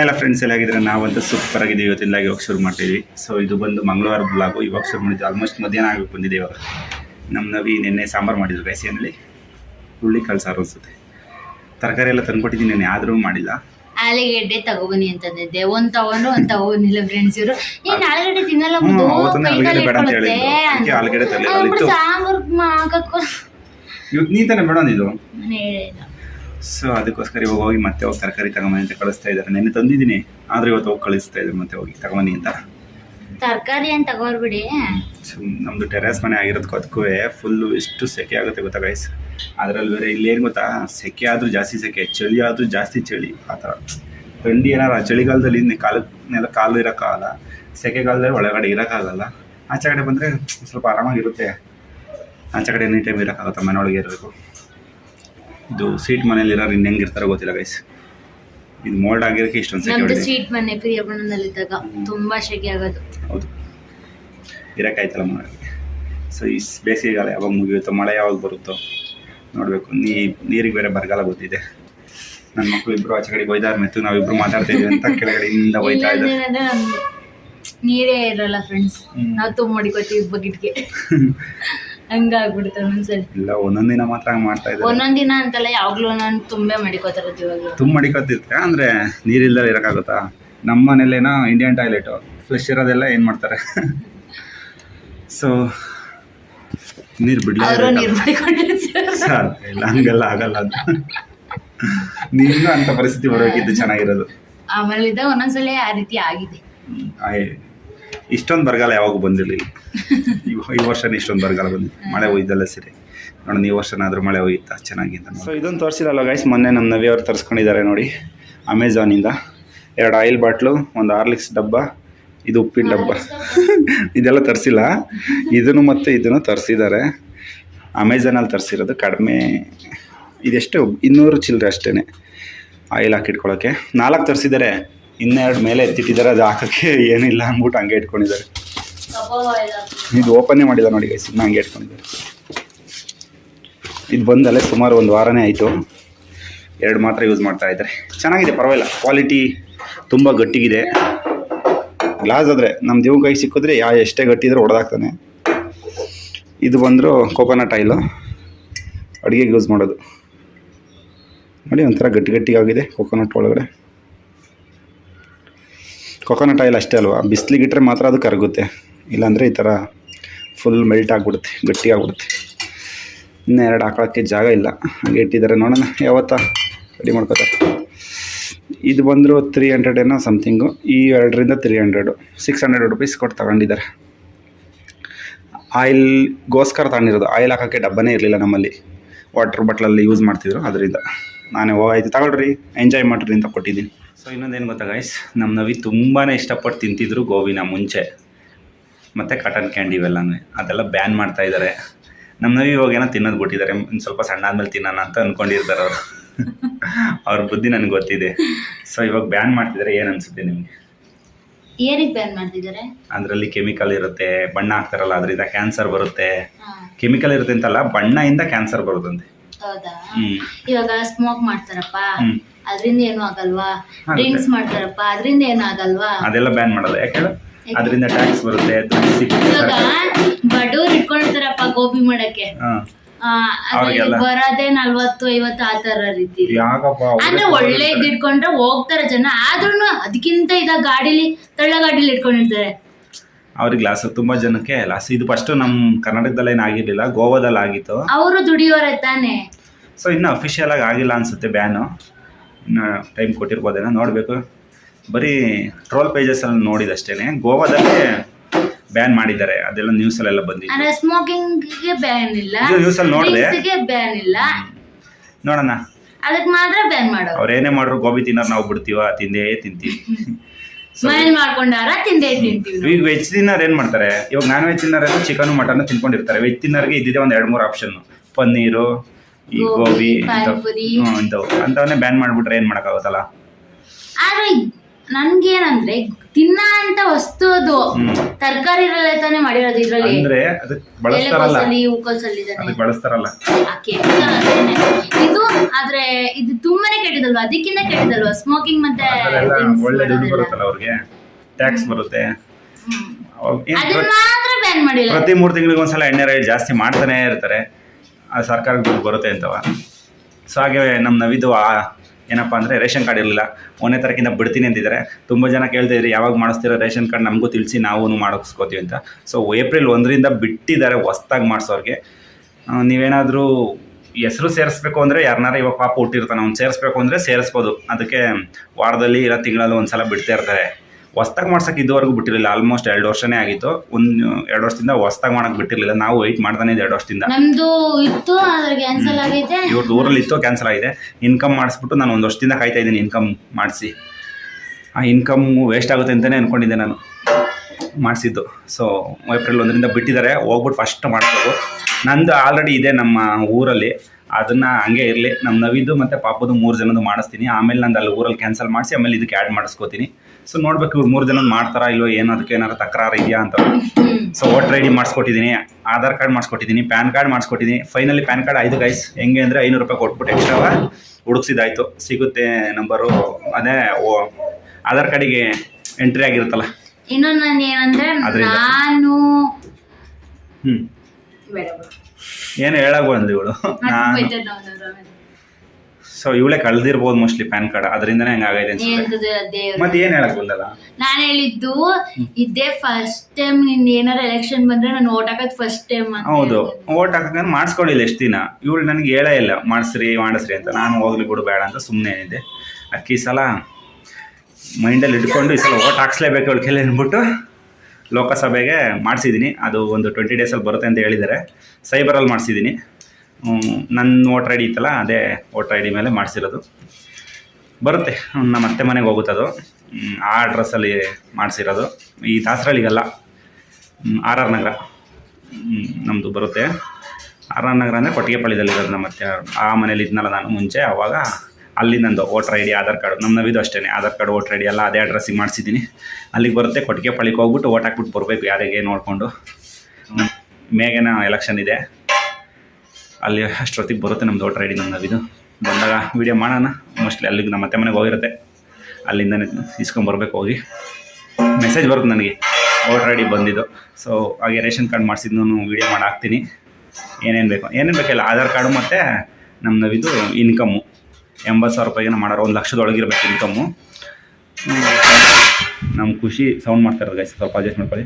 ಎಲ್ಲ ಫ್ರೆಂಡ್ಸ್ ಎಲ್ಲ ಆಗಿದ್ರೆ ನಾವಂತ ಸೂಪರ್ ಆಗಿದ್ದೀವಿ. ಇವತ್ತಿಂದ ಇವಾಗ ಶುರು ಮಾಡ್ತೀವಿ ಸೊ ಇದು ಬಂದು ಮಂಗಳವಾರ ಬ್ಲಾಗು ಇವಾಗ ಶುರು ಮಾಡಿದ್ವಿ ಆಲ್ಮೋಸ್ಟ್ ಮಧ್ಯಾಹ್ನ ಆಗಿ ಬಂದಿದೆ ಇವಾಗ. ನಮ್ಮ ನವಿ ನಿನ್ನೆ ಸಾಂಬಾರು ಮಾಡಿದ್ರು. ರೈಸಿಯಲ್ಲಿ ಹುಳ್ಳಿ ಕಾಳು ಸಾರು ಅನ್ಸುತ್ತೆ. ತರಕಾರಿ ಎಲ್ಲ ತಂದ್ಕೊಟ್ಟಿದ್ದೀನಿ. ನಾನು ಆದರೂ ಮಾಡಿಲ್ಲ. ಆಲೂಗೆಡ್ಡೆ ತಗೋಬನ್ನಿ ಅಂತಂದಿದ್ದೆ. ಒಂದ್ ತಗೊಂಡು ಒಂದ್ ತಗೊಂಡಿಲ್ಲ ಫ್ರೆಂಡ್ಸ್ ಇವರು. ಏನ್ ಆಲೂಗಡ್ಡೆ ತಿನ್ನಲ್ಲ ಮುದ್ದು ಆಲೂಗಡ್ಡೆ ಸಾಂಬಾರ್ ಹಾಕಕ್ಕೂ ನೀ ತಾನೇ ಬೇಡ ಅಂದಿದ್ದು? ಹೇಳಿಲ್ಲ. ಸೊ ಅದಕ್ಕೋಸ್ಕರ ಇವಾಗ ಹೋಗಿ ಮತ್ತೆ ಹೋಗಿ ತರಕಾರಿ ತಗೊಂಬನ್ನಿ ಅಂತ ಕಳಿಸ್ತಾ ಇದ್ದಾರೆ. ನೆನ್ನೆ ತಂದಿದ್ದೀನಿ ಆದ್ರೆ ಇವತ್ತು ಹೋಗಿ ಕಳಿಸ್ತಾ ಇದ್ದಾರೆ ಮತ್ತೆ ಹೋಗಿ ತಗೊಂಬನ್ನಿ ಅಂತ. ತರಕಾರಿ ಅಂತ ತಗೋರ್ಬಿಡಿ ನಮ್ದು ನಮ್ಮದು ಟೆರೆಸ್ ಮನೆ ಆಗಿರೋದು ಅದಕ್ಕೂ ಫುಲ್ಲು ಎಷ್ಟು ಸೆಕೆ ಆಗುತ್ತೆ ಗೊತ್ತಾ ಗೈಸ್ ಅದರಲ್ಲಿ ಬೇರೆ ಇಲ್ಲಿ ಏನು ಗೊತ್ತಾ? ಸೆಕೆ ಆದರೂ ಜಾಸ್ತಿ ಸೆಕೆ ಚಳಿ ಆದರೂ ಜಾಸ್ತಿ ಚಳಿ ಆ ಥರ. ಥಂಡಿ ಏನಾರ ಚಳಿಗಾಲದಲ್ಲಿ ಕಾಲ ನೆಲ ಕಾಲು ಇರೋಕ್ಕಾಗಲ್ಲ. ಸೆಕೆಗಾಲದಲ್ಲಿ ಒಳಗಡೆ ಇರೋಕ್ಕಾಗಲ್ಲ. ಆಚೆ ಕಡೆ ಬಂದರೆ ಸ್ವಲ್ಪ ಆರಾಮಾಗಿರುತ್ತೆ. ಆಚೆ ಕಡೆ ಎನಿ ಟೈಮ್ ಇರೋಕ್ಕಾಗುತ್ತೆ ಮನೆಯೊಳಗೆ ಇರಬೇಕು. ಇದು ಸೀಟ್ ಮನೇಲಿ ಇರೋರು ಇನ್ನು ಹೆಂಗಿರ್ತಾರೋ ಗೊತ್ತಿಲ್ಲ ಗೈಸ್ ಇದು ಮೋಲ್ಡ್ ಆಗಿರೋಕ್ಕೆ ಇಷ್ಟೊಂದು ನಮ್ದು ನಮ್ಮ ಸ್ವೀಟ್ ಮನೆ ಪ್ರಿಯಬಣ್ಣದಲ್ಲಿದ್ದಾಗ ತುಂಬಾ ಶೆಕೆ ಆಗೋದು. ಹೌದು. ಇರೋಕ್ಕಾಯ್ತಲ್ಲ ಮನೆಯಲ್ಲಿ ಸೊ ಈ ಬೇಸಿಗೆಗಾಲ ಯಾವಾಗ ಮುಗಿಯುತ್ತೋ ಮಳೆ ಯಾವಾಗ ಬರುತ್ತೋ ನೋಡಬೇಕು. ನೀ ನೀರಿಗೆ ಬೇರೆ ಬರಗಾಲ ಗೊತ್ತಿದೆ ನನ್ನ ಮಕ್ಕಳು ಇಬ್ರು ಆಚೆ ಕಡೆ ಹೋಯ್ತಾರೆ ಮೆತ್ತು ನಾವಿಬ್ರು ಮಾತಾಡ್ತಿದ್ವಿ ಅಂತ ಕೆಳಗಡೆಯಿಂದ ಹೋಯ್ತಾ ಇದ್ದಾರೆ. ಇಲ್ಲಾಂದ್ರೆ ನಮ್ದು ನೀರೇ ಇರಲ್ಲ ಫ್ರೆಂಡ್ಸ್. ನಾವು ತುಂಬ ಮಡಿಕೋತೀವಿ ಬಕೆಟ್ಗೆ ಹಂಗಾಗ್ಬಿಡುತ್ತೆ ಒಂದೊಂದ್ಸಲಿ ಇಲ್ಲ ಒಂದೊಂದು ದಿನ ಮಾತ್ರ ಹಂಗೆ ಮಾಡ್ತಾ ಇದ್ದಾರೆ. ಒಂದೊಂದ್ ದಿನ ಅಂತಲ್ಲ ಯಾವಾಗ್ಲೂ ನಾನು ತುಂಬಾ ಮಡಿಕೋತಾರ ಇವಾಗ. ತುಂಬ ಮಡಿಕೊತಿರ್ತಾರೆ ಅಂದ್ರೆ ನೀರಿಲ್ಲದೆ ಇರೋಕ್ಕಾಗುತ್ತಾ? ನಮ್ಮ ಮನೇಲೇನೋ ಇಂಡಿಯನ್ ಟಾಯ್ಲೆಟು ಫ್ರೆಶ್ ಇರೋದೆಲ್ಲ ಏನು ಮಾಡ್ತಾರೆ? ಸೊ ನೀರು ಅವರು ಬಿಡಲ್ಲ ನೀರ್ ಮಾಡಿಕೊಂಡಿರ್ತಾರೆ ಇಲ್ಲ ಹಂಗೆಲ್ಲ ಆಗಲ್ಲ ಅದು ನೀನು ಅಂತ ಪರಿಸ್ಥಿತಿ ಬರೋಕಿದ್ದು ಚೆನ್ನಾಗಿರೋದು. ಆಮೇಲೆ ಒಂದೊಂದ್ಸಲ ಆ ರೀತಿ ಆಗಿದೆ. ಆಯ್ ಇಷ್ಟೊಂದು ಬರಗಾಲ ಯಾವಾಗ ಬಂದಿರಲಿಲ್ಲ. ಈ ವರ್ಷನೇ ಇಷ್ಟೊಂದು ಬರಗಾಲ ಬಂದಿದೆ. ಮಳೆ ಹೋಯ್ದಲ್ಲ ಸರಿ. ನೋಡೋಣ, ಈ ವರ್ಷನಾದರೂ ಮಳೆ ಹೋಯ್ತಾ ಅಂತ ಸೊ ಇದೊಂದು ತೋರಿಸಿರಲ್ಲ ಗೈಸ್ ಮೊನ್ನೆ ನಮ್ಮ ನವಿಯವ್ರು ತರಿಸ್ಕೊಂಡಿದ್ದಾರೆ ನೋಡಿ. ಅಮೆಝಾನಿಂದ ಎರಡು ಆಯಿಲ್ ಬಾಟ್ಲು ಒಂದು ಆರ್ಲಿಕ್ಸ್ ಡಬ್ಬ, ಇದು ಉಪ್ಪಿನ ಡಬ್ಬ. ಇದೆಲ್ಲ ತರಿಸಿಲ್ಲ. ಇದನ್ನು ಮತ್ತು ಇದನ್ನು ತರಿಸಿದ್ದಾರೆ. ಅಮೆಝಾನಲ್ಲಿ ತರಿಸಿರೋದು ಕಡಿಮೆ ಇದೆಷ್ಟು ಇನ್ನೂರು ಚಿಲ್ಲರೆ ಅಷ್ಟೇ ಆಯಿಲ್ ಹಾಕಿಟ್ಕೊಳ್ಳೋಕ್ಕೆ ನಾಲ್ಕು ತರಿಸಿದ್ದಾರೆ. ಇನ್ನೆರಡು ಮೇಲೆ ಎತ್ತಿಟ್ಟಿದ್ದಾರೆ, ಅದು ಹಾಕೋಕ್ಕೆ ಏನಿಲ್ಲ ಅಂದ್ಬಿಟ್ಟು ಹಂಗೆ ಇಟ್ಕೊಂಡಿದ್ದಾರೆ. ಇದು ಓಪನ್ನೇ ಮಾಡಿಲ್ಲ ನೋಡಿ ಗೈಸ್ ಇನ್ನು ಹಂಗೆ ಇಟ್ಕೊಂಡಿದ್ದಾರೆ. ಇದು ಬಂದಲ್ಲೇ ಸುಮಾರು ಒಂದು ವಾರನೇ ಆಯಿತು. ಎರಡು ಮಾತ್ರ ಯೂಸ್ ಮಾಡ್ತಾ ಇದ್ದಾರೆ. ಚೆನ್ನಾಗಿದೆ, ಪರವಾಗಿಲ್ಲ. ಕ್ವಾಲಿಟಿ ತುಂಬ ಗಟ್ಟಿಗಿದೆ. ಗ್ಲಾಸ್ ಆದರೆ ನಮ್ಮ ದೇವ್ ಕೈ ಸಿಕ್ಕಿದ್ರೆ ಯಾ ಎಷ್ಟೇ ಗಟ್ಟಿ ಇದ್ರೂ ಹೊಡೆದಾಗ್ತಾನೆ ಇದು ಬಂದರೂ ಕೋಕೋನಟ್ ಆಯಿಲು ಅಡುಗೆಗೆ ಯೂಸ್ ಮಾಡೋದು. ನೋಡಿ ಒಂಥರ ಗಟ್ಟಿ ಗಟ್ಟಿಗಾಗಿದೆ ಕೋಕೋನಟ್ ಒಳಗಡೆ. ಕೊಕೊನಟ್ ಆಯಿಲ್ ಅಷ್ಟೇ ಅಲ್ವಾ? ಬಿಸಿಲಿಗಿಟ್ರೆ ಮಾತ್ರ ಅದು ಕರಗುತ್ತೆ. ಇಲ್ಲಾಂದರೆ ಈ ಥರ ಫುಲ್ ಮೆಲ್ಟ್ ಆಗಿಬಿಡುತ್ತೆ, ಗಟ್ಟಿ ಆಗ್ಬಿಡುತ್ತೆ. ಇನ್ನೂ ಎರಡು ಹಾಕೊಳ್ಳೋಕ್ಕೆ ಜಾಗ ಇಲ್ಲ. ಹಾಗೆ ಇಟ್ಟಿದ್ದಾರೆ. ನೋಡೋಣ, ಯಾವತ್ತ ರೆಡಿ ಮಾಡ್ಕೋತಾರೆ ಇದು ಬಂದರೂ ತ್ರೀ ಹಂಡ್ರೆಡ್ ಏನೋ ಸಮಥಿಂಗು ಈ ಎರಡರಿಂದ three hundred six hundred rupees ಕೊಟ್ಟು ತಗೊಂಡಿದ್ದಾರೆ. ಆಯಿಲ್ಗೋಸ್ಕರ ತಗೊಂಡಿರೋದು. ಆಯಿಲ್ ಹಾಕೋಕ್ಕೆ ಡಬ್ಬನೇ ಇರಲಿಲ್ಲ ನಮ್ಮಲ್ಲಿ. ವಾಟರ್ ಬಾಟ್ಲಲ್ಲಿ ಯೂಸ್ ಮಾಡ್ತಿದ್ರು. ಅದರಿಂದ. ನಾನೇ ಓ ಆಯ್ತು ತಗೊಳ್ರಿ. ಎಂಜಾಯ್ ಮಾಡಿರಿ ಅಂತ ಕೊಟ್ಟಿದ್ದೀನಿ. ಸೊ ಇನ್ನೊಂದೇನು ಗೊತ್ತಾ ಗೈಸ್ ನಮ್ಮ ನವಿ ತುಂಬಾ ಇಷ್ಟಪಟ್ಟು ತಿಂತಿದ್ರು ಗೋವಿನ ಮುಂಚೆ. ಮತ್ತು ಕಾಟನ್ ಕ್ಯಾಂಡಿ ಇವೆಲ್ಲನೂ ಅದೆಲ್ಲ ಬ್ಯಾನ್ ಮಾಡ್ತಾ ಇದ್ದಾರೆ ನಮ್ಮ ನವಿ ಇವಾಗ ಏನೋ ತಿನ್ನೋದು ಬಿಟ್ಟಿದ್ದಾರೆ. ಒಂದು ಸ್ವಲ್ಪ ಸಣ್ಣ ಆದಮೇಲೆ ತಿನ್ನೋಣ ಅಂತ ಅಂದ್ಕೊಂಡಿರ್ತಾರೆ ಅವರು. ಅವ್ರ ಬುದ್ಧಿ ನನಗೆ ಗೊತ್ತಿದೆ. ಸೊ ಇವಾಗ ಬ್ಯಾನ್ ಮಾಡ್ತಿದ್ದಾರೆ ಏನು ಅನಿಸುತ್ತೆ ನಿಮಗೆ? ಏನಕ್ಕೆ ಬ್ಯಾನ್ ಮಾಡ್ತಿದ್ದಾರೆ ಅದರಲ್ಲಿ ಕೆಮಿಕಲ್ ಇರುತ್ತೆ. ಬಣ್ಣ ಹಾಕ್ತಾರಲ್ಲ ಅದರಿಂದ ಕ್ಯಾನ್ಸರ್ ಬರುತ್ತೆ. ಕೆಮಿಕಲ್ ಇರುತ್ತೆ ಅಂತಲ್ಲ ಬಣ್ಣದಿಂದ ಕ್ಯಾನ್ಸರ್ ಬರುತ್ತಂತೆ. ಹೌದಾ? ಇವಾಗ ಸ್ಮೋಕ್ ಮಾಡ್ತಾರಪ್ಪ. ಅದರಿಂದ ಏನು ಆಗಲ್ವಾ. ಡ್ರಿಂಕ್ಸ್ ಮಾಡ್ತಾರಪ್ಪ ಅದರಿಂದ ಏನು ಆಗಲ್ವಾ? ಅದೆಲ್ಲ ಬ್ಯಾನ್ ಮಾಡಲ್ಲ ಯಾಕೆ ಅದರಿಂದ ಟ್ಯಾಕ್ಸ್ ಬರುತ್ತೆ ದುಡ್ಡು ಇವಾಗ ಸಿಗುತ್ತೆ ಬಡವ್ರು ಇಟ್ಕೊಂಡಿರ್ತಾರಪ್ಪ ಗೋಬಿ ಮಾಡಕ್ಕೆ. ಅವ್ರಿಗೆಲ್ಲ? ಬರೋದೇ ನಲ್ವತ್ತು ಐವತ್ತು ಆ ತರ ರೀತಿ. ಯಾಕಪ್ಪ? ಅಂದ್ರೆ ಒಳ್ಳೆ ಇದ್ ಇಟ್ಕೊಂಡ್ರೆ ಹೋಗ್ತಾರೆ ಜನ. ಆದ್ರೂನು ಅದಕ್ಕಿಂತ ಇದ ಗಾಡಿಲಿ ತಳ್ಳ ಗಾಡಿಲಿ ಇಟ್ಕೊಂಡಿರ್ತಾರೆ ಅವ್ರಿಗೆ ಲಾಸ್ ತುಂಬಾ ಜನಕ್ಕೆ ಲಾಸ್. ಇದು ಫಸ್ಟ್ ನಮ್ಮ ಕರ್ನಾಟಕದಲ್ಲಿ ಏನ್ ಆಗಿರ್ಲಿಲ್ಲ ಗೋವಾದಲ್ಲಿ ಆಗಿತ್ತು. ಅವರು ದುಡಿಯೋರೆ ತಾನೆ. ಸೊ ಇನ್ನು ಅಫಿಷಿಯಲ್ ಆಗಿ ಆಗಿಲ್ಲ ಅನ್ಸುತ್ತೆ ಬ್ಯಾನು ಟೈಮ್ ಕೊಟ್ಟಿರ್ಬೋದೇನೋ ನೋಡಬೇಕು. ಬರೀ ಟ್ರೋಲ್ ಪೇಜಸಲ್ಲಿ ನೋಡಿದಷ್ಟೇ ಗೋವಾದಲ್ಲಿ ಬ್ಯಾನ್ ಮಾಡಿದ್ದಾರೆ. ಅದೆಲ್ಲ ನ್ಯೂಸಲ್ಲೆಲ್ಲ ಬಂದಿದೆ ಅಂದ್ರೆ ಸ್ಮೋಕಿಂಗ್ಗೆ ಬ್ಯಾನ್ ಇಲ್ಲ. ಇದು ನೋಡಿದೆ ಅಲ್ಲಿ ನೋಡ್ದೆ. Drinks ಗೆ ಬ್ಯಾನ್ ಇಲ್ಲ ನೋಡೋಣ ಅದಕ್ಕೆ ಮಾತ್ರ ಬ್ಯಾನ್ ಮಾಡೋ ಅವ್ರು ಏನೇ ಮಾಡ್ರು ಗೋಬಿ ತಿನ್ನೋರು ನಾವು ಬಿಡ್ತೀವ ತಿಂದೇ ತಿಂತೀವಿ. ಸೊ ಮನೇಲಿ ಮಾಡ್ಕೊಂಡಾರ ತಿಂದೇ ತಿಂತೀವಿ. ಈಗ ವೆಜ್ ತಿನ್ನೋರು ಏನು ಮಾಡ್ತಾರೆ? ಇವಾಗ ನಾನ್ ವೆಜ್ ತಿನ್ನೋರೆಲ್ಲ ಚಿಕನ್ ಮಟನ್ ತಿನ್ಕೊಂಡಿರ್ತಾರೆ. ವೆಜ್ ತಿನ್ನೋರಿಗೆ ಇದ್ದಿದೆ ಒಂದು ಎರಡು ಮೂರು ಆಪ್ಷನ್ ಪನ್ನೀರು ಈ ಗೋಬಿ, ಪಾನಿಪುರಿ. ಇಂಥವು. ಅಂಥವನ್ನೇ ಬ್ಯಾನ್ ಮಾಡಿಬಿಟ್ರೆ ಏನ್ ಮಾಡೋಕ್ಕಾಗುತ್ತಲ್ಲ? ಆದ್ರೆ ನನ್ಗೇನಂದ್ರೆ ತಿನ್ನ ಅಂತ ವಸ್ತು ಅದು. ತರಕಾರಿ ತಾನೇ ಮಾಡಿರೋದು ಇದ್ರಲ್ಲಿ. ಅಂದ್ರೆ ಅದಕ್ಕೆ ಬಳಸ್ತಾರಲ್ಲ. ಎಲೆಕೋಸಲ್ಲಿ ಹೂಕೋಸಲ್ಲಿ ಇದಾನೆ ಅದಕ್ಕೆ ಬಳಸ್ತಾರಲ್ಲ. ಆ ಕೆಟ್ಟದಲ್ಲ ಅದೇನೆ. ಇದು ಆದ್ರೆ ಇದು ತುಂಬಾನೇ ಕೆಟ್ಟದಲ್ವಾ ಅದಕ್ಕಿಂತ ಕೆಟ್ಟದಲ್ವಾ ಸ್ಮೋಕಿಂಗ್ ಮತ್ತೆ ಅದೆಲ್ಲ drinks ಒಳ್ಳೆ ದುಡ್ಡು ಮಾಡೋದೆಲ್ಲ. ಬರುತ್ತಲ್ಲ ಅವ್ರಿಗೆ. ಟ್ಯಾಕ್ಸ್ ಬರುತ್ತೆ. ಹ್ಮ್. ಅವಾಗ ಏನ್ ಅದನ್ನ ಮಾತ್ರ ಬ್ಯಾನ್ ಮಾಡಿಲ್ಲ. ಪ್ರತಿ ಮೂರು ತಿಂಗಳಿಗೆ ಒಂದ್ಸಲ ಎಣ್ಣೆ ರೇಟ್ ಜಾಸ್ತಿ ಮಾಡ್ತಾನೆ ಇರ್ತಾರೆ. ಸರ್ಕಾರಕ್ಕೆ ದುಡ್ಡು ಬರುತ್ತೆ ಅಂತವ. ಸೊ ಹಾಗೆ ನಮ್ಮ ನವಿದು ಆ ಏನಪ್ಪ ಅಂದರೆ ರೇಷನ್ ಕಾರ್ಡ್ ಇರಲಿಲ್ಲ. ಒಂದನೇ ತಾರೀಕಿಂದ ಬಿಡ್ತೀನಿ ಅಂತಿದ್ದಾರೆ ತುಂಬ ಜನ ಕೇಳ್ತಾ ಯಾವಾಗ ಮಾಡಿಸ್ತೀರೋ ರೇಷನ್ ಕಾರ್ಡ್? ನಮಗೂ ತಿಳಿಸಿ ನಾವು ಮಾಡಿಸ್ಕೋತೀವಿ ಅಂತ. ಸೊ ಏಪ್ರಿಲ್ ಒಂದರಿಂದ ಬಿಟ್ಟಿದ್ದಾರೆ ಹೊಸ್ದಾಗಿ ಮಾಡಿಸೋರಿಗೆ. ನೀವೇನಾದರೂ ಹೆಸರು ಸೇರಿಸ್ಬೇಕು ಅಂದರೆ ಯಾರನ್ನಾರು ಇವಾಗ ಪಾಪ ಹುಟ್ಟಿರ್ತಾನೆ, ಅವ್ನು ಸೇರಿಸ್ಬೇಕು ಅಂದರೆ ಸೇರಿಸ್ಬೋದು. ಅದಕ್ಕೆ ವಾರದಲ್ಲಿ ಇಲ್ಲ ತಿಂಗಳಲ್ಲಿ ಒಂದು ಸಲ ಬಿಡ್ತಾ ಇರ್ತಾರೆ. ಹೊಸ್ದಾಗಿ ಮಾಡ್ಸೋಕೆ ಇದುವರೆಗೂ ಬಿಟ್ಟಿರಲಿಲ್ಲ. ಆಲ್ಮೋಸ್ಟ್ ಎರಡು ವರ್ಷನೇ ಆಗಿತ್ತು. ಒಂದು ಎರಡು ವರ್ಷದಿಂದ ಹೊಸ್ದಾಗಿ ಮಾಡೋಕೆ ಬಿಟ್ಟಿರಲಿಲ್ಲ. ನಾವು ವೆಯ್ಟ್ ಮಾಡ್ತಾನೆ ಇದೆ ಎರಡು ವರ್ಷದಿಂದ. ನಮ್ದು ಇತ್ತು ಆದ್ರೆ ಕ್ಯಾನ್ಸಲ್ ಆಗೈತೆ. ಇವ್ರದ್ದು ಊರಲ್ಲಿ ಇತ್ತು ಕ್ಯಾನ್ಸಲ್ ಆಗಿದೆ. ಇನ್ಕಮ್ ಮಾಡಿಸ್ಬಿಟ್ಟು ನಾನು ಒಂದು ವರ್ಷದಿಂದ ಕಾಯ್ತಾ ಇದ್ದೀನಿ ಇನ್ಕಮ್ ಮಾಡಿಸಿ. ಆ ಇನ್ಕಮ್ ವೇಸ್ಟ್ ಆಗುತ್ತೆ ಅಂತಲೇ ಅಂದ್ಕೊಂಡಿದ್ದೆ ನಾನು. ಮಾಡಿಸಿದ್ದು. ಸೊ ಏಪ್ರಿಲ್ ಒಂದರಿಂದ ಬಿಟ್ಟಿದ್ದಾರೆ. ಹೋಗ್ಬಿಟ್ಟು ಫಸ್ಟ್ ಮಾಡಿಸೋದು. ನಂದು ಆಲ್ರೆಡಿ ಇದೆ ನಮ್ಮ ಊರಲ್ಲಿ. ಅದನ್ನು ಹಂಗೆ ಇರಲಿ. ನಮ್ಮ ನವಿದು ಮತ್ತು ಪಾಪದು ಮೂರು ಜನದ್ದು ಮಾಡಿಸ್ತೀನಿ. ಆಮೇಲೆ ನಂದು ಅಲ್ಲಿ ಊರಲ್ಲಿ ಕ್ಯಾನ್ಸಲ್ ಮಾಡಿಸಿ ಆಮೇಲೆ ಇದಕ್ಕೆ ಆ್ಯಡ್ ಮಾಡಿಸ್ಕೋತೀನಿ. ಸೊ ನೋಡ್ಬೇಕು ಇವ್ರು ಮೂರು ಜನ ಮಾಡ್ತಾರಾ ಇಲ್ವೋ ಏನು ಅದಕ್ಕೆ ಏನಾರು ತಕರಾರು ಇದೆಯಾ ಅಂತ. ಸೊ ವೋಟರ್ ಐ ಡಿ ಮಾಡಿಸ್ಕೊಟ್ಟಿದ್ದೀನಿ ಆಧಾರ್ ಕಾರ್ಡ್ ಮಾಡಿಸ್ಕೊಟ್ಟಿದ್ದೀನಿ ಪ್ಯಾನ್ ಕಾರ್ಡ್ ಮಾಡಿಸ್ಕೊಟ್ಟಿದ್ದೀನಿ ಫೈನಲಿ ಪ್ಯಾನ್ ಕಾರ್ಡ್ ಐದು ಗೈಸ್ ಹೆಂಗೆ ಅಂದರೆ ಐನೂರು ರೂಪಾಯಿ ಕೊಟ್ಬಿಟ್ಟು ಎಕ್ಸ್ಟ್ರಾ ಹುಡುಕ್ಸಿದಾಯ್ತು ಸಿಗುತ್ತೆ ನಂಬರು ಅದೇ ಓ ಆಧಾರ್ ಕಾರ್ಡಿಗೆ ಎಂಟ್ರಿ ಆಗಿರುತ್ತಲ್ಲ. ಇನ್ನೊಂದು ನಾನು ಏನಂದ್ರೆ ನಾನು ಹ್ಞೂ ಏನು ಬಂದು ಇವಳು. ನಾನು ಬೈತಾರೆ ನಾವು ಅವ್ರು ಆಮೇಲೆ. ಸೊ ಇವಳೆ ಕಳ್ದಿರ್ಬೋದು ಮೋಸ್ಟ್ಲಿ ಪ್ಯಾನ್ ಕಾರ್ಡ್ ಅದರಿಂದನೇ ಹಂಗಾಗೈತೆ ಅನ್ಸುತ್ತೆ. ದೇವ್ರು? ಮತ್ತೆ ಏನ್ ಹೇಳಕ್ ಬಂದಲ್ಲ? ನಾನು ಹೇಳಿದ್ದು ಇದೇ ಫಸ್ಟ್ ಟೈಮ್ನಿಂದ ಏನಾರ ಎಲೆಕ್ಷನ್ ಬಂದ್ರೆ ನಾನು ಓಟ್ ಹಾಕೋದು ಫಸ್ಟ್ ಟೈಮ್ ಅಂತ ಹೌದು. ಹೇಳಿದ್ದು. ಓಟ್ ಹಾಕಕ್ಕೆ ಮಾಡಿಸ್ಕೊಳ್ಳಿಲ್ಲ ಎಷ್ಟು ದಿನ. ಇವಳು ನನಗೆ ಹೇಳೇ ಇಲ್ಲ ಮಾಡಿಸ್ರಿ ಮಾಡಿಸ್ರಿ ಅಂತ. ನಾನು ಹೋಗ್ಲಿ ಬಿಡು ಬೇಡ ಅಂತ ಸುಮ್ಮನೆ ಏನಿದೆ ಅಕ್ಕಿ ಸಲ ಮೈಂಡಲ್ಲಿ ಇಟ್ಕೊಂಡು ಈ ಸಲ ಓಟ್ ಹಾಕ್ಸ್ಲೇಬೇಕು ಇವಳು ಕೆಲ ಅಂದ್ಬಿಟ್ಟು ಲೋಕಸಭೆಗೆ ಮಾಡಿಸಿದ್ದೀನಿ ಅದು ಒಂದು ಟ್ವೆಂಟಿ ಡೇಸಲ್ಲಿ ಬರುತ್ತೆ ಅಂತ ಹೇಳಿದ್ದಾರೆ. ಸೈಬರಲ್ಲಿ ಮಾಡಿಸಿದ್ದೀನಿ ನನ್ನ ವೋಟರ್ ಐ ಡಿ ಇತ್ತಲ್ಲ, ಅದೇ ವೋಟರ್ ಐ ಡಿ ಮೇಲೆ ಮಾಡಿಸಿರೋದು. ಬರುತ್ತೆ ನಮ್ಮ ಅತ್ತೆ ಮನೆಗೆ ಹೋಗುತ್ತೆ ಅದು ಆ ಅಡ್ರೆಸ್ಸಲ್ಲಿ ಮಾಡಿಸಿರೋದು. ಈ ದಾಸರಳ್ಳಿಗಲ್ಲ ಆರ್ ಆರ್ ನಗರ. ನಮ್ಮದು ಬರುತ್ತೆ. ಆರ್ ಆರ್ ನಗರ ಅಂದರೆ ಕೊಟ್ಟಿಗೆಪಳ್ಳಿದಲ್ಲಿರೋದು ನಮ್ಮ ಅತ್ತೆ ಆ ಮನೇಲಿ ಇದ್ನಲ್ಲ ನಾನು ಮುಂಚೆ ಆವಾಗ ಅಲ್ಲಿ ನಂದು voter I D, Aadhaar card. ನಮ್ಮ ನವಿದು ಅಷ್ಟೇ Aadhaar card, voter I D ಎಲ್ಲ ಅದೇ ಅಡ್ರೆಸ್ಸಿಗೆ ಮಾಡಿಸಿದ್ದೀನಿ. ಅಲ್ಲಿಗೆ ಬರುತ್ತೆ, ಕೊಟ್ಟಿಗೆಪಳ್ಳಿಗೆ ಹೋಗ್ಬಿಟ್ಟು ಓಟ್ ಹಾಕ್ಬಿಟ್ಟು ಬರಬೇಕು, ಯಾರಿಗೆ ನೋಡಿಕೊಂಡು. ಮೇಗೇನ ಎಲೆಕ್ಷನ್ ಇದೆ. ಅಲ್ಲಿ ಅಷ್ಟೊತ್ತಿಗೆ ಬರುತ್ತೆ ನಮ್ಮದು ಓಟ್ರ್ ಐ ನಮ್ಮ ನವಿದು ಬಂದಾಗ ವೀಡಿಯೋ ಮಾಡೋಣ. ಮೋಸ್ಟ್ಲಿ ಅಲ್ಲಿಗೆ ನಮ್ಮ ಅತ್ತೆ ಮನೆಗೆ ಹೋಗಿರುತ್ತೆ. ಅಲ್ಲಿಂದನೇ ಇಸ್ಕೊಂಬರ್ಬೇಕು ಹೋಗಿ. ಮೆಸೇಜ್ ಬರುತ್ತೆ ನನಗೆ. ವೋಟರ್ ಐ ಡಿ ಬಂದಿದ್ದು. ಸೊ ಹಾಗೆ ರೇಷನ್ ಕಾರ್ಡ್ ಮಾಡಿಸಿದ್ನು ವೀಡಿಯೋ ಮಾಡಿ ಹಾಕ್ತೀನಿ. ಏನೇನು ಬೇಕು? ಏನೇನು ಬೇಕಿಲ್ಲ ಆಧಾರ್ ಕಾರ್ಡು ಮತ್ತು ನಮ್ಮ ನವಿದು ಇನ್ಕಮ್ಮು ಎಂಬತ್ತು ಸಾವಿರ ರೂಪಾಯಿಗೆ ಮಾಡೋರು ಒಂದು ಲಕ್ಷದೊಳಗಿರ್ಬೇಕು ಇನ್ಕಮ್ಮು ನಮ್ಮ ಖುಷಿ ಸೌಂಡ್ ಮಾಡ್ತಾ ಇರೋದು ಸ್ವಲ್ಪ ಅಡ್ಜಸ್ಟ್ ಮಾಡ್ಕೊಳ್ಳಿ.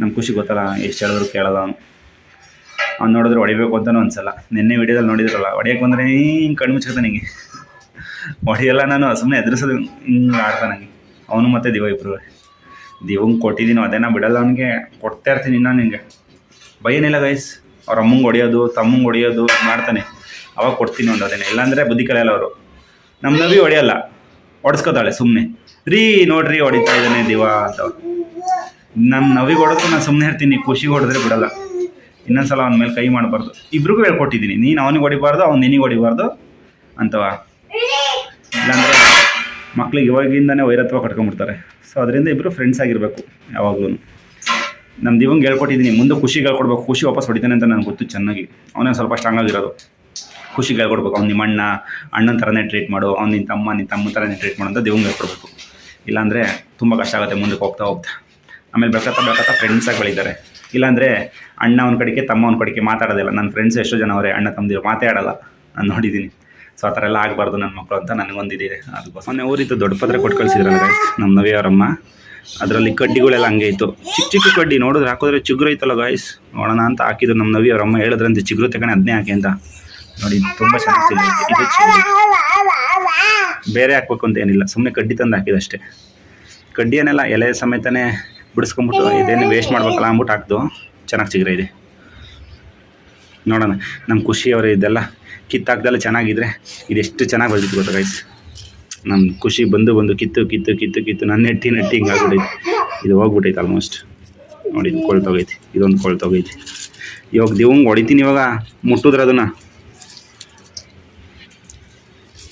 ನಮ್ಮ ಖುಷಿ ಗೊತ್ತಲ್ಲ, ಎಷ್ಟು ಹೇಳಿದ್ರು ಅವನು. ಅವ್ನು ನೋಡಿದ್ರೆ ಹೊಡಿಬೇಕು ಅಂತಲೂ ಅನ್ಸಲ್ಲ ನಿನ್ನೆ ವಿಡಿಯೋದಲ್ಲಿ ನೋಡಿದ್ರಲ್ಲ ಹೊಡಿಯೋಕೆ ಬಂದ್ರೆ ಹಿಂಗೆ ಕಣ್ಣು ಮುಚ್ಕೊತಾನೆ ಹಿಂಗೆ ಹೊಡಿಯಲ್ಲ ನಾನು ಸುಮ್ಮನೆ ಎದುರಿಸೋದು ಹಿಂಗೆ ಆಡ್ತಾನೆ ಅವನು ಮತ್ತೆ ದಿವ ಇಬ್ಬರು ದಿವಂಗೆ ಕೊಟ್ಟಿದ್ದೀನಿ ಅದೇನ ಬಿಡಲ್ಲ ಅವನಿಗೆ. ಕೊಡ್ತಾ ಇರ್ತೀನಿ ಇನ್ನೂ ನಿನಗೆ ಭಯನಿಲ್ಲ ಗೈಸ್ ಅವ್ರ ಅಮ್ಮಂಗೆ ಹೊಡಿಯೋದು, ತಮ್ಮಂಗೆ ಹೊಡಿಯೋದು ಮಾಡ್ತಾನೆ. ಅವಾಗ ಕೊಡ್ತೀನಿ ಒಂದು ಅದೇನೆ ಇಲ್ಲಾಂದರೆ ಬುದ್ಧಿ ಕಲಿಯಲ್ಲ ಅವರು. ನಮ್ಮ ನವಿ ಹೊಡೆಯಲ್ಲ. ಹೊಡ್ಸ್ಕೊತಾಳೆ ಸುಮ್ಮನೆ ರೀ ನೋಡ್ರಿ ಹೊಡಿತಾ ಇದ್ದಾನೆ ದಿವ ಅಂತ ನಮ್ಮ ನವಿಗೆ ಹೊಡೆದ್ರು ನಾನು ಸುಮ್ಮನೆ ಇರ್ತೀನಿ. ಖುಷಿಗೆ ಹೊಡೆದ್ರೆ ಬಿಡಲ್ಲ. ಇನ್ನೊಂದ್ಸಲ ಅವನ ಮೇಲೆ ಕೈ ಮಾಡಬಾರ್ದು. ಇಬ್ರಿಗೂ ಹೇಳ್ಕೊಟ್ಟಿದ್ದೀನಿ, ನೀನು ಅವನಿಗೆ ಹೊಡಿಬಾರ್ದು, ಅವ್ನು ನಿನಗೆ ಹೊಡಿಬಾರ್ದು ಅಂತವ. ಇಲ್ಲಾಂದರೆ ಮಕ್ಳಿಗೆ ಇವಾಗಿಂದನೇ ವೈರತ್ವ ಕಟ್ಕೊಂಡ್ಬಿಡ್ತಾರೆ. ಸೊ ಅದರಿಂದ ಇಬ್ಬರು ಫ್ರೆಂಡ್ಸ್ ಆಗಿರಬೇಕು ಯಾವಾಗಲೂ ನಮ್ಮ ದಿವಂಗೆ ಹೇಳ್ಕೊಟ್ಟಿದ್ದೀನಿ, ಮುಂದೆ ಖುಷಿಗೆ ಹೇಳ್ಕೊಡ್ಬೇಕು, ಖುಷಿ ವಾಪಸ್ ಹೊಡಿತಾನೆ ಅಂತ ನನಗೆ ಗೊತ್ತು ಚೆನ್ನಾಗಿ. ಅವನೇ ಸ್ವಲ್ಪ ಸ್ಟ್ರಾಂಗ್ ಆಗಿರೋದು. ಖುಷಿಗೆ ಹೇಳ್ಕೊಡ್ಬೇಕು, ಅವ್ನು ನಿಮ್ಮ ಅಣ್ಣ, ಅಣ್ಣನ ಥರನೇ ಟ್ರೀಟ್ ಮಾಡು, ಅವ್ನು ನಿನ್ನ ತಮ್ಮ ನಿನ್ನ ತಮ್ಮ ಥರನೇ ಟ್ರೀಟ್ ಮಾಡು ಅಂತ ದಿವಂಗೆ ಹೇಳ್ಕೊಡ್ಬೇಕು. ಇಲ್ಲಾಂದರೆ ತುಂಬ ಕಷ್ಟ ಆಗುತ್ತೆ, ಮುಂದಕ್ಕೆ ಹೋಗ್ತಾ ಹೋಗ್ತಾ. ಆಮೇಲೆ ಬೆಳ್ಕತ್ತಾ ಬೆಳ್ಕತ್ತಾ ಫ್ರೆಂಡ್ಸಾಗಿ ಬೆಳೀತಾರೆ. ಇಲ್ಲಾಂದರೆ ಅಣ್ಣ ಒಂದು ಕಡೆಗೆ, ತಮ್ಮ ಕಡೆಗೆ ಮಾತಾಡೋದಿಲ್ಲ. ನನ್ನ ಫ್ರೆಂಡ್ಸ್ ಎಷ್ಟೋ ಜನ ಅವರೇ, ಅಣ್ಣ ತಮ್ಮದಿರು ಮಾತಾಡೋಲ್ಲ. ನಾನು ನೋಡಿದ್ದೀನಿ ಸೊ ಆ ಥರ ಎಲ್ಲ ಆಗಬಾರ್ದು ನನ್ನ ಮಕ್ಕಳು ಅಂತ ನನಗೊಂದಿದೆ ಅದಕ್ಕೋಸ್ಕರ ಮೊನ್ನೆ ಊರಿತ್ತು ದೊಡ್ಡ ಪತ್ರ ಕೊಟ್ಟು ಕಳಿಸಿದ್ರಲ್ಲ ನಮ್ಮ ನವಿಯವರಮ್ಮ ಅದರಲ್ಲಿ ಕಡ್ಡಿಗಳೆಲ್ಲ ಹಂಗೆ ಇತ್ತು. ಚಿಕ್ಕ ಚಿಕ್ಕ ಕಡ್ಡಿ ನೋಡಿದ್ರೆ ಹಾಕಿದ್ರೆ ಚಿಗುರು ಐತಲ್ಲ ಗಾಯ್ಸ್ ನೋಡೋಣ ಅಂತ ಹಾಕಿದ್ರು ನಮ್ಮ ನವಿಯವರಮ್ಮ ಹೇಳಿದ್ರಂತೆ, ಚಿಗುರು ತಗೊಂಡು ಅದನ್ನೇ ಹಾಕಿ ಅಂತ. ನೋಡಿ, ತುಂಬ ಚೆನ್ನಾಗಿ ಬೇರೆ ಹಾಕ್ಬೇಕು ಅಂತ ಏನಿಲ್ಲ. ಸುಮ್ಮನೆ ಕಡ್ಡಿ ತಂದು ಹಾಕಿದಷ್ಟೇ ಕಡ್ಡಿಯನ್ನೆಲ್ಲ ಎಲೆ ಸಮೇತನೇ ಬಿಡಿಸ್ಕೊಂಬಿಟ್ಟು ಇದೇನು ವೇಸ್ಟ್ ಮಾಡ್ಬೇಕಲ್ಲ ಅಂದ್ಬಿಟ್ಟು ಹಾಕ್ದು ಚೆನ್ನಾಗಿ ಸಿಗ್ರೆ ಇದೆ. ನೋಡೋಣ ನಮ್ಮ ಖುಷಿಯವರು ಇದೆಲ್ಲ ಕಿತ್ತಾಕ್ದೆಲ್ಲ ಚೆನ್ನಾಗಿದ್ರೆ ಇದೆಷ್ಟು ಚೆನ್ನಾಗಿ ಬೆಳೆದಿತ್ತು ಗೊತ್ತಾ ಗೈಸ್ ನಮ್ಮ ಖುಷಿ ಬಂದು ಬಂದು ಕಿತ್ತು ಕಿತ್ತು ಕಿತ್ತು ಕಿತ್ತು ನನ್ನ ನೆಟ್ಟಿ ನೆಟ್ಟಿ ಹಿಂಗೆ ಆಗ್ಬಿಟ್ಟೈತೆ ಇದು ಹೋಗ್ಬಿಟ್ಟೈತೆ ಆಲ್ಮೋಸ್ಟ್ ನೋಡಿ ಇದು ಕೊಳ್ತೋಗೈತಿ ಇದೊಂದು ಕೊಳ್ತೋಗೈತಿ ಇವಾಗ ದೇವಂಗೆ ಹೊಡಿತೀನಿ ಇವಾಗ ಮುಟ್ಟಿದ್ರೆ ಅದನ್ನು.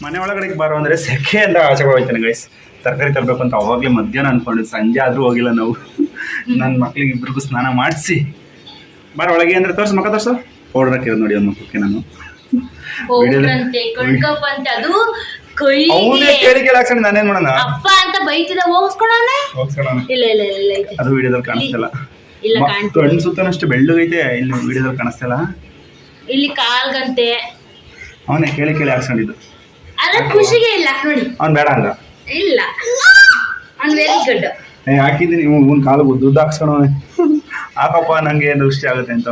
ಮನೆ ಒಳಗಡೆಗೆ ಬಾರೋ ಅಂದರೆ ಸೆಕೆ ಅಂತ ಆಚೆ ಹೋಗ್ತಾನೆ ಗೈಸ್ ತರಕಾರಿ ತರಬೇಕು ಅಂತ ಅವಾಗಲೇ ಮಧ್ಯಾಹ್ನ ಅನ್ಕೊಂಡಿದ್ದು ಸಂಜೆ ಆದರೂ ಹೋಗಿಲ್ಲ ನಾವು. ನನ್ನ ಮಕ್ಳಿಗೆ ಇಬ್ರಿಗೂ ಸ್ನಾನ ಮಾಡಿಸಿ. ಬಾರ ಒಳಗೆ ಅಂದ್ರೆ ತೋರ್ಸು ಮಕ್ಕ ತೋರ್ಸು. ಪೌಡರ್ ಹಾಕಿರೋದು ನೋಡಿ ಒಂದು ಮಕ್ಕಳಿಗೆ ನಾನು. ಅವನೇ ಕೈಗೆ ಕೇಳಿ ಕೇಳಿ ಹಾಕ್ಸಣ್ಣ ನಾನೇನ್ ಮಾಡೋಣ? ಅಪ್ಪ ಅಂತ ಬೈತಿದ ಹೋಗಿಸ್ಕೊಳೋಣ ಇಲ್ಲ ಇಲ್ಲ ಇಲ್ಲ ಅದು ವಿಡಿಯೋದಲ್ಲಿ ಕಾಣಿಸ್ತಿಲ್ಲ. ಇಲ್ಲ ಕಣ್ಣು ಸುತ್ತನಷ್ಟು ಬೆಳ್ಳಗೈತೆ ಇಲ್ಲಿ ವಿಡಿಯೋದಲ್ಲಿ ಕಾಣಿಸ್ತಿಲ್ಲ. ಇಲ್ಲಿ ಕಾಲ್ಗಂತೆ. ಅವನೇ ಕೇಳಿ ಕೇಳಿ ಹಾಕ್ಸ್ಕೊಂಡಿದ್ದು. ಅದ್ರ ಖುಷಿಗೆ ಇಲ್ಲ ನೋಡಿ. ಅವ್ನು ಬೇಡ ಅಂದ. ಇಲ್ಲ. ಅವ್ನ್ ವೆರಿ ಗುಡ್ ಏ ಹಾಕಿದ್ದೀನಿ. ಒಂದು ಕಾಲು ದುಡ್ಡು ಹಾಕ್ಸೋಣ ಹಾಕಪ್ಪ ನಂಗೆ ದೃಷ್ಟಿ ಆಗುತ್ತೆ ಅಂತ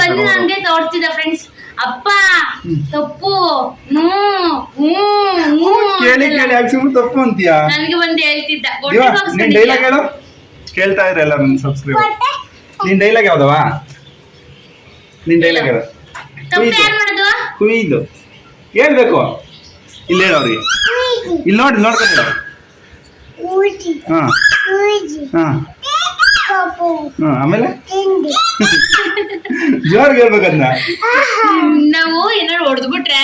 ಬಂದು. ತೋರ್ತಿದ್ದ ಫ್ರೆಂಡ್ಸ್ ಅಪ್ಪ ತಪ್ಪು ನೂ ಕೇಳಿ ಕೇಳಿ ತಪ್ಪು ಅಂತೀಯಾ? ನನ್ಗೆ ಹೇಳ್ತಿದ್ದ. ನೀನ್ ಡೈಲಾಗ್ ಹೇಳು. ಕೇಳ್ತಾ ಇದ್ರೆ ಎಲ್ಲ ನನ್ನ ಸಬ್ಸ್ಕ್ರೈಬರ್ ನಿನ್ ಡೈಲಾಗ್ ಯಾವ್ದವ ನಿನ್ ಡೈಲಾಗ್ ಹೇಳು. ಕುಯ್ದು. ಹೇಳ್ಬೇಕು. ಇಲ್ಲೇನವ್ರಿಗೆ ಇಲ್ಲಿ ನೋಡಿ ನೋಡ್ಕೊಂಡು ಹಾಂ. ಹಾ. ಆಮೇಲೆ? ಜೋರ್ಗೆ ಹೇಳ್ಬೇಕಂದ ನಾವು ಏನಾದ್ರು ಹೊಡೆದ್ಬಿಟ್ರೆ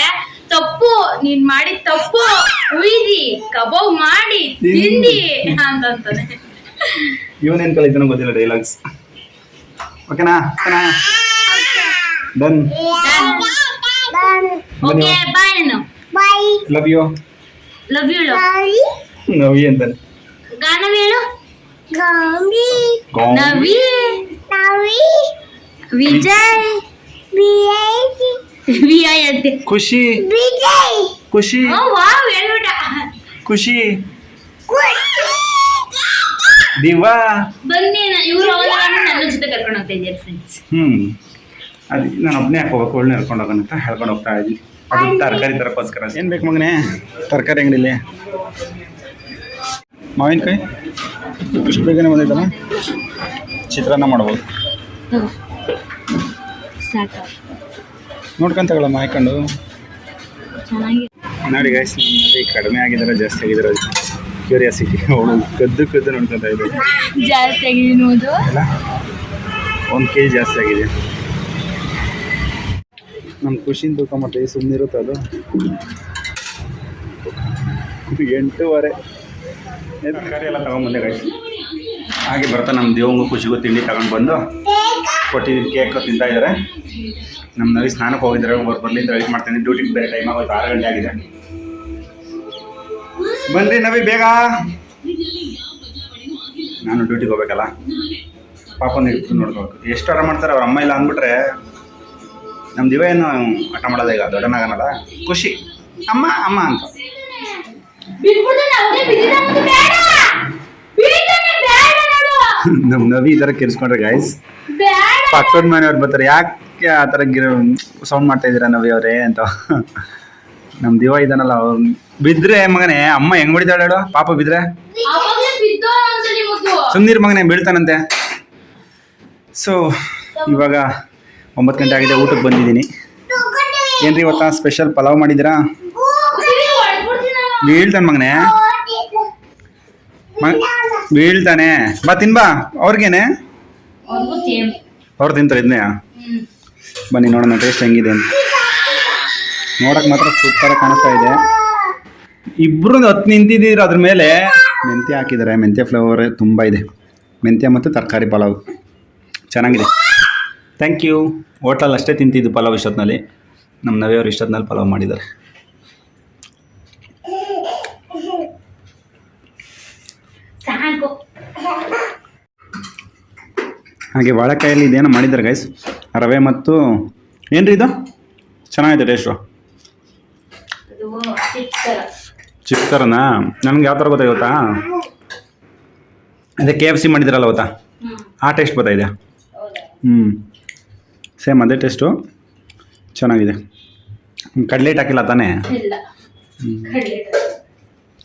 ತಪ್ಪು ನೀನ್ ಮಾಡಿ ತಪ್ಪು ಉಯ್ದಿ ಕಬಾಬ್ ಮಾಡಿ ತಿಂದಿ ಅಂತಂತಾನೆ. ಇವನೇನ್ ಕಲಿತಾನ ಗೊತ್ತಿಲ್ಲ ಡೈಲಾಗ್ಸ್ ಓಕೆನಾ? ಓಕೆನಾ? Done. Okay bye love you love you Navi ಅಂತಾನೆ ಗಾನವೇಳು ಹೇಳು ಗೌ- ನವಿ ವಿಜಯ್ ವಿ ಐ ಅಂತೆ. ಖುಷಿ. ಖುಷಿ. ಓ ವಾವ್ ಹೇಳ್ಬಿಟ್ಟ. ಖುಷಿ. ದಿವಾ ಬನ್ನಿ ಇವ್ರು ನನ್ನ ಜೊತೆ ಕರ್ಕೊಂಡು ಹೋಗ್ತಾ ಇದ್ದಾರೆ ಫ್ರೆಂಡ್ಸ್ ಹ್ಮ್. ಅದು ನಾನು ಒಬ್ಬನೇ ಹಾಕೋಬೇಕು ಒಳ್ಳೆ ಹೇಳ್ಕೊಂಡು ಹೋಗೋಣ ಅಂತ ಹೇಳ್ಕೊಂಡು ಹೋಗ್ತಾ ಇದ್ದೀನಿ. ಅದು ತರಕಾರಿ ತರಕ್ಕೋಸ್ಕರ ಏನು ಬೇಕು ಮಗನೇ? ತರಕಾರಿ ಅಂಗಡಿಲಿ. ಮಾವಿನಕಾಯಿ? ಇಷ್ಟು ಬೇಗನೆ ಬಂದಿದ್ದಲ್ಲ? ಚಿತ್ರಾನ್ನ ಮಾಡ್ಬೋದು. ನೋಡ್ಕೊಂತ ಹಾಕೊಂಡು ನೋಡಿ ಗೈಸ್ ನಮ್ಮಲ್ಲಿ ಕಡಿಮೆ ಆಗಿದ್ದಾರೆ ಜಾಸ್ತಿ ಆಗಿದ್ದಾರೆ. ಕ್ಯೂರಿಯಾಸಿಟಿ ಅವಳು ಕದ್ದು ಕದ್ದು ನೋಡ್ಕೊಂತ ಇದ್ದಾರೆ ಜಾಸ್ತಿ ಆಗಿದೆ ಒಂದು ಕೆ ಜಿ ಜಾಸ್ತಿ ಆಗಿದೆ. ನಮ್ಮ ಖುಷಿನ ತೂಕ ಮತ್ತೆ ಸುಮ್ಮನಿರುತ್ತೆ ಅದು. ಎಂಟೂವರೆ. ತರಕಾರಿ ಎಲ್ಲ ತಗೊಂಡ್ಬಂದೆ ಗೈಸ್ ಹಾಗೆ ಬರ್ತಾ ನಮ್ಮ ದೇವಂಗು ಖುಷಿಗೂ ತಿಂಡಿ ತಗೊಂಡು ಬಂದು ಕೊಟ್ಟಿದ್ದೀನಿ ಕೇಕ್ ತಿಂತಾ ಇದ್ದಾರೆ ನಮ್ಮ ನವಿ ಸ್ನಾನಕ್ಕೆ ಹೋಗಿದ್ದಾರೆ ಅವ್ರು ಬರಲಿ ಅಂತ ವೆಯ್ಟ್ ಮಾಡ್ತೀನಿ ಡ್ಯೂಟಿಗೆ ಬೇರೆ ಟೈಮ್ ಆಗೋಯ್ತು, ಆರು ಗಂಟೆ ಆಗಿದೆ. ಬನ್ನಿ ನವಿ, ಬೇಗ. ನಾನು ಡ್ಯೂಟಿಗೆ ಹೋಗ್ಬೇಕಲ್ಲ. ಪಾಪನ ಇಟ್ಟು ನೋಡ್ಕೋಬೇಕು. ಎಷ್ಟು ಆಟ ಮಾಡ್ತಾರೆ, ಅವ್ರ ಅಮ್ಮ ಇಲ್ಲ ಅಂದ್ಬಿಟ್ರೆ ನಮ್ಮ ದಿವ ಏನು ಆಟ ಮಾಡೋದ ಈಗ ದೊಡ್ಡನಾಗನಲ್ಲ ಖುಷಿ. ಅಮ್ಮ ಅಮ್ಮ ಅಂತ. ನಮ್ ನವಿ ಈ ಥರ ಕೆರ್ಸ್ಕೊಂಡ್ರೆ ಗಾಯ್ಸ್ ಪಕ್ಕದ ಮನೆಯವ್ರು ಬರ್ತಾರೆ ಯಾಕೆ ಆ ಥರ ಗಿರ ಸೌಂಡ್ ಮಾಡ್ತಾ ಇದ್ದೀರಾ ನವಿ ಅವರೇ ಅಂತ. ನಮ್ಮ ದಿವ ಇದಾನಲ್ಲ ಅವ್ರು ಬಿದ್ದರೆ ಮಗನೇ ಅಮ್ಮ ಹೆಂಗ್ ಹೇಳು? ಪಾಪ ಬಿದ್ರೆ? ಸುಮ್ನೀರ್ ಮಗನೇ ಬೀಳ್ತಾನಂತೆ. ಸೊ ಇವಾಗ ಒಂಬತ್ತು ಗಂಟೆ ಆಗಿದೆ, ಊಟಕ್ಕೆ ಬಂದಿದ್ದೀನಿ. ಏನ್ರಿ ಇವತ್ತ ಸ್ಪೆಷಲ್ ಪಲಾವ್ ಮಾಡಿದ್ದೀರಾ. ಬೀಳ್ತಾನೆ ಮಗನೇ. ಬೀಳ್ತಾನೆ. ಬಾ ತಿನ್ಬಾ ಅವ್ರಿಗೇನೆ? ಅವ್ರು ತಿಂತಾರೆ ಇದನ್ನೇ. ಬನ್ನಿ, ನೋಡೋಣ ಟೇಸ್ಟ್ ಹೆಂಗಿದೆ ಅಂತ. ನೋಡಕ್ ಮಾತ್ರ ಸೂಪರ್ ಕಾಣಿಸ್ತಾ ಇದೆ. ಇಬ್ರು ಹತ್ತು ನಿಂತಿದ್ದೀರ ಅದ್ರ ಮೇಲೆ? ಮೆಂತ್ಯ ಹಾಕಿದ್ದಾರೆ. ಮೆಂತ್ಯ ಫ್ಲೇವರ್ ತುಂಬ ಇದೆ. ಮೆಂತ್ಯ ಮತ್ತು ತರಕಾರಿ ಪಲಾವ್. ಚೆನ್ನಾಗಿದೆ. ಥ್ಯಾಂಕ್ ಯು ಹೋಟೆಲ್ ಅಷ್ಟೇ ತಿಂತಿದ್ದು ಪಲಾವ್ ಇಷ್ಟೊತ್ತಿನಲ್ಲಿ ನಮ್ಮ ನವೆಯವರು ಇಷ್ಟೊತ್ತಿನಲ್ಲಿ ಪಲಾವ್ ಮಾಡಿದ್ದಾರೆ. ಹಾಗೆ ಬಾಳೆಕಾಯಲ್ಲಿ ಇದೇನೋ ಮಾಡಿದ್ದಾರೆ ಗೈಸ್ ರವೆ ಮತ್ತು ಏನ್ರಿ ಇದು? ಚೆನ್ನಾಗಿದೆ ಟೇಸ್ಟು ಚಿಪ್ ಥರನಾ ನನಗೆ ಯಾವ ಥರ ಗೊತ್ತಾ ಗೊತ್ತಾ? ಅದೇ ಕೆ ಎಫ್ ಸಿ ಮಾಡಿದ್ರಲ್ಲ ಗೊತ್ತಾ? ಆ ಟೇಸ್ಟ್ ಹೌದಾ. ಹ್ಞೂ ಸೇಮ್ ಅದೇ ಟೇಸ್ಟು ಚೆನ್ನಾಗಿದೆ. ಕಡಲೆ ಹಿಟ್ಟು ಹಾಕಿಲ್ಲ ತಾನೇ?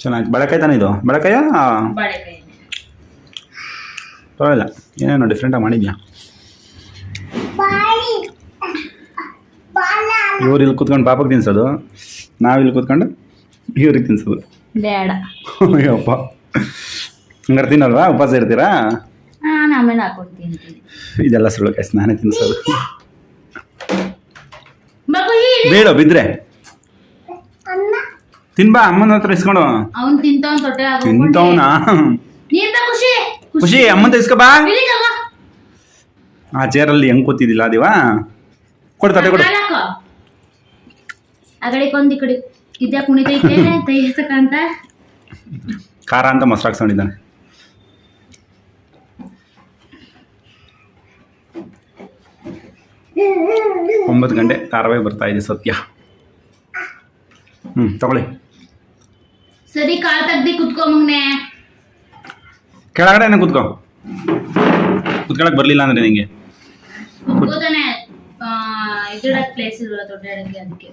ಚೆನ್ನಾಗಿ. ಬಳಕಾಯಿ ತಾನೇ ಇದು? ಬಳಕಾಯ? ಪರವಾಗಿಲ್ಲ. ಏನೇನು ಡಿಫ್ರೆಂಟಾಗಿ ಮಾಡಿದ್ಯಾ? ಇವ್ರು ಇಲ್ಲಿ ಕೂತ್ಕೊಂಡು ಪಾಪಕ್ಕೆ ತಿನ್ಸೋದು. ನಾವು ಇಲ್ಲಿ ಕೂತ್ಕೊಂಡು ಇವ್ರಿಗೆ ತಿನ್ಸೋದು. ಬೇಡ. ಅಯ್ಯಪ್ಪ. ಹಂಗಾರೆ ತಿನ್ನಲ್ವಾ? ಉಪವಾಸ ಇರ್ತೀರಾ? ಇದೆಲ್ಲ ಸುಳ್ಳು ಕಾಯ್ಸ್ ನಾನೇ ತಿನ್ಸೋದು. ಬೇಡ ಬಿದ್ರೆ. ತಿನ್ಬಾ ಅಮ್ಮನ ಹತ್ರ ಇಸ್ಕೊಂಡು. ಅವ್ನ್ ತಿಂತವನ್ ತೊಟ್ಟೆ ಆಗೋಗ್ಬಿಟ್ಟೆ. ತಿಂತವನ? ನೀನ್ ಬಾ ಖುಷಿ ಖುಷಿ ಇಸ್ಕೋಬಾ ಇಸ್ಕೊ ಬಾ ಇಲ್ಲಿ ತಗೋ. ಆ ಚೇರಲ್ಲಿ ಹೆಂಗ್ ಕೂತಿದ್ದಿಲ್ಲ ಅದಿವಾ ಕೊಡು ತಟ್ಟೆ ಕೊಡು. ಈ ಇದ್ಯಾ ಕುಣಿತೈತೆ ತೈಸಕಂತ ಖಾರ ಅಂತ ಮೊಸರು ಒಂಬತ್ತು ಗಂಟೆ ಧಾರಾವಾಹಿ ಬರ್ತಾ ಇದೆ ಸತ್ಯ. ಹ್ಞೂ ತಗೊಳ್ಳಿ. ಸರಿ ಕಾಲ್ ತೆಗ್ದು ಕುತ್ಕೋ ಮಗ್ನೆ. ಕೆಳಗಡೆ ಕೂತ್ಕೋ. ಕುತ್ಕೊಳಕ್ ಬರ್ಲಿಲ್ಲ ಅಂದ್ರೆ ನಿಂಗೆ. ಕುತ್ಕೋತಾನೆ ಇದಿಡಕ್ ಪ್ಲೇಸ್ ಅದಕ್ಕೆ.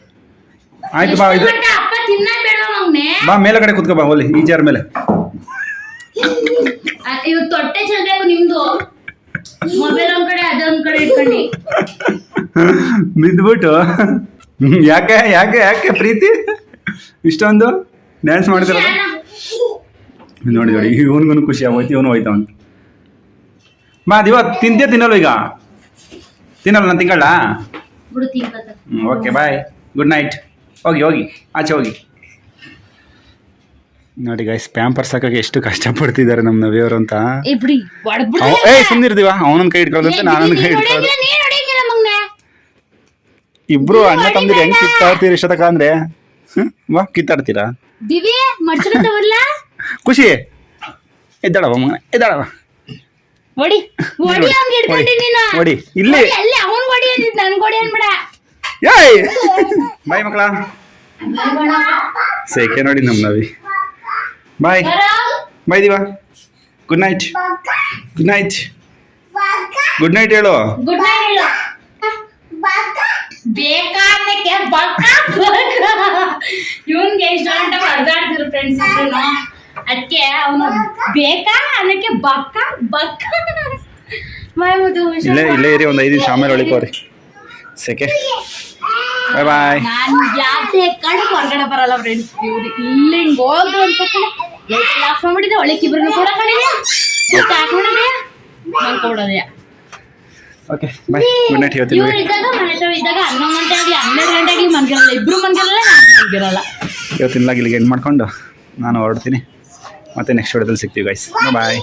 ಆಯ್ತು ಬಾ ಇದು ಅಪ್ಪ ತಿನ್ನಕ್ ಬೇಡ ಮಗ್ನೆ. ಬಾ ಮೇಲ್ಗಡೆ ಕುತ್ಕೋ ಬಾ ಒಲ್ಲಿ ಈ ಚೇರ್ ಮೇಲೆ. ಇವಾಗ ತೊಟ್ಟೆ ಚೆಲ್ಬೇಕು ನಿಮ್ದು. ಮೊಬೈಲ್ ಒಂದ್ ಕಡೆ ಅದೊಂದ್ ಕಡೆ ಇಟ್ಕೊಂಡು. ಬಿದ್ದುಬಿಟ್ಟು ಯಾಕೆ ಯಾಕೆ ಯಾಕೆ ಪ್ರೀತಿ? ಇಷ್ಟೊಂದು ಡ್ಯಾನ್ಸ್ ಮಾಡ್ತಾರ ನೋಡಿ ನೋಡಿ ಇವನ್ಗೂ ಖುಷಿ ಆಗೋಯ್ತು ಇವನು ಹೋಯ್ತವನು ಬಾ ಇವತ್ತು ತಿಂತೀಯ ತಿನ್ನಲ್ಲ ಈಗ? ತಿನ್ನಲ್ಲ ನಾನು ತಿಂಗಳ ಓಕೆ ಬಾಯ್ ಗುಡ್ ನೈಟ್ ಹೋಗಿ ಹೋಗಿ. ಆಚೆ ಹೋಗಿ. ನೋಡಿ ಗೈಸ್ ಪ್ಯಾಂಪರ್ಸ್ ಹಾಕಕ್ಕೆ ಎಷ್ಟು ಕಷ್ಟಪಡ್ತಿದ್ದಾರೆ ನಮ್ಮ ನವಿಯವರು ಅಂತ. ಏ ಸುಮ್ಮನಿರ್ದಿವ ಅವನೊಂದು ಕೈ ಇಟ್ಕೊಳ್ಳೋದಂತ ನಾನೊಂದು ಕೈ ಇಟ್ಕೊಳ್ಳೋದು. ಇಬ್ರು ಅಣ್ಣ ತಮ್ಮದಿರು ಹೆಂಗ್ ಕಿತ್ತಾಡ್ತೀರಿ ಇಷ್ಟತಕ ಅಂದ್ರೆ? ವಾ ಕಿತ್ತಾಡ್ತೀರಾ? ಖುಷಿ. ಎದ್ದಾಳವ ಮಗನ ನೀನು ಹೊಡಿ ಇಲ್ಲಿ. ಏಯ್ ಬಾಯ್ ಮಕ್ಕಳ. ಸೇಕೆ ನೋಡಿ ನಮ್ಮ Navi. Bye bye ದಿವಾ good night good night good night ಹೇಳು. ಗುಡ್ ನೈಟ್ ಹೇಳು. ಬೇಕಾ ಅದಕ್ಕೆ ಬಕ್ಕ ಬಕ್ಕ ಇವನ್ಗೆ ಎಷ್ಟು ಗಂಟೆ ಹೊಡೆದಾಡ್ತಿರು ಫ್ರೆಂಡ್ಸ್ ಇಬ್ರು ಅದಕ್ಕೆ ಅವನು ಬೇಕಾ? ಅನ್ನಕ್ಕೆ ಬಕ್ಕ ಬಕ್ಕ ಮಾಡ್ಬೋದು ಇಲ್ಲೇ ಇಲ್ಲೇ ಇರಿ ಒಂದು ಐದು ನಿಮಿಷ ಆಮೇಲೆ ಹೊಳಿಕೋರಿ ಸೇಕೆ. ಬಾಯ್ ಬಾಯ್ ನಾನು ಯಾವ್ದೇ ಕಡೆ ಹೊರಗಡೆ ಬರಲ್ಲ ಫ್ರೆಂಡ್ಸ್ ಇವ್ರು ಇಲ್ಲಿ ಹಿಂಗ್ ಹೋದ್ರು ಅಂತ ಲೈಟ್ ಆಫ್ ಮಾಡಿದೆ ಒಳ್ಳೆ ಇಬ್ರನ್ನ ಕೂಡ ಕಣಿದೆ ಸುತ್ತ ಹಾಕೊಂಡಿದೆ ಮಲ್ಕೊಬಿಡೋದೆ ಓಕೆ ಬಾಯ್ ಗುಡ್ ನೈಟ್ ಹೇಳ್ತೀನಿ ಇವ್ರು ಇದ್ದಾಗ ಮನೆ ಹತ್ರ ಇದ್ದಾಗ ಹನ್ನೊಂದು ಗಂಟೆ ಆಗಲಿ ಹನ್ನೆರಡು ಗಂಟೆ ಆಗಲಿ ಮನ್ಗಿರಲ್ಲ ಇಬ್ರು ಮನ್ಗಿರಲ್ಲ ನಾನು ಮನ್ಗಿರಲ್ಲ ಇವತ್ತಿನ ಲಾಗ್ ಇಲ್ಲಿಗೆ ಎಂಡ್ ಮಾಡ್ಕೊಂಡು ನಾನು ಹೊರಡ್ತೀನಿ. ಮತ್ತೆ ನೆಕ್ಸ್ಟ್ ವಿಡಿಯೋದಲ್ಲಿ ಸಿಗ್ತೀವಿ ಗೈಸ್ ಬಾಯ್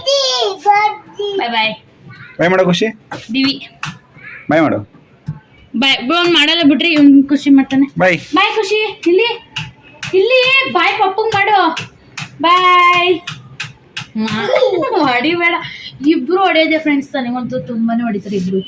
ಬಾಯ್ ಬಾಯ್ ಬಾಯ್ ಮಾಡೋ ಖುಷಿ. ದಿವಿ ಬಾಯ್ ಮಾಡು. ಬಾಯ್ ಅವ್ನು ಮಾಡಲ್ಲ ಬಿಡ್ರಿ ಇವ್ನ್ ಖುಷಿ ಮಾಡ್ತಾನೆ. ಬಾಯ್ ಬಾಯ್ ಖುಷಿ ಇಲ್ಲಿ ಇಲ್ಲಿ ಬಾಯ್ ಪಪ್ಪಂಗ್ ಮಾಡು. ಬಾಯ್ ಹೊಡಿಬೇಡ ಇಬ್ರು ಹೊಡೆಯೋದೆ ಫ್ರೆಂಡ್ಸ್ ನನಗಂತೂ ತುಂಬಾನೇ ಹೊಡಿತಾರೆ ಇಬ್ರು.